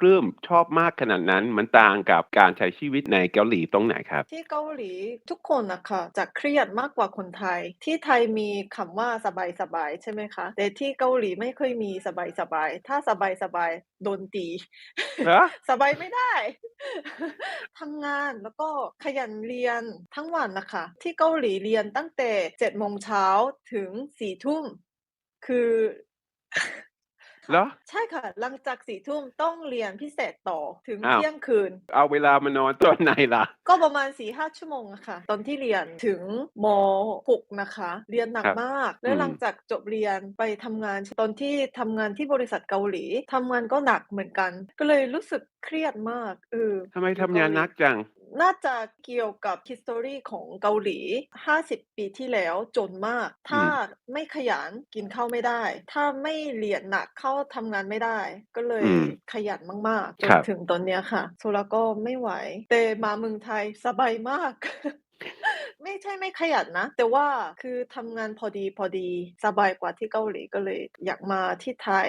ปลื้มชอบมากขนาดนั้น มันต่างกับการใช้ชีวิตในเกาหลีตรงไหนครับ?ที่เกาหลีทุกคนน่ะค่ะจะเครียดมากกว่าคนไทย ที่ไทยมีคำว่าสบายๆใช่ไหมคะ แต่ที่เกาหลีไม่เคยมีสบายๆถ้าสบายๆโดนตี ฮะ?สบายไม่ได้ ทำงานแล้วก็ขยันเรียนทั้งวันน่ะค่ะที่เกาหลีเรียนตั้งแต่7โมงเช้าถึง4ทุ่ม คือ เหรอ?ใช่ค่ะ หลังจาก4ทุ่มต้องเรียนพิเศษต่อถึงอ้าเทวี่ยงคืน เอาเวลามานอนตอนไหนล่ะ?ก็ประมาณ4-5ชั่วโมงอะค่ะ ตอนที่เรียนถึงม.6นะคะ เรียนหนัครับกมาก แลอื้วหลังมจากจบเรียนไปทำงาน ตอนที่ทำงานที่บริษัทเกาหลีทำงานก็หนักเหมือนกัน ก็เลยรู้สึกเครียดมากเออทำไมทอยู่ำเกงาานหลหนีักจัง? น่าจะเกี่ยวกับ history ของเกาหลี 50 ปีที่แล้วจนมากอืถ้ามไม่ขยันกินข้าวไม่ได้ ถ้าไม่เรียนหนักเข้าทำงานไม่ได้ ก็เลอืยมขยันมากๆจครับนถึงตอนเนี้ยค่ะโซล่าก็ไม่ไหว แต่มาเมืองไทยสบายมากไม่ใช่ไม่ขยันนะ แต่ว่าคือทำงานพอดีๆสบายกว่าที่เกาหลีก็เลยอยากมาที่ไทย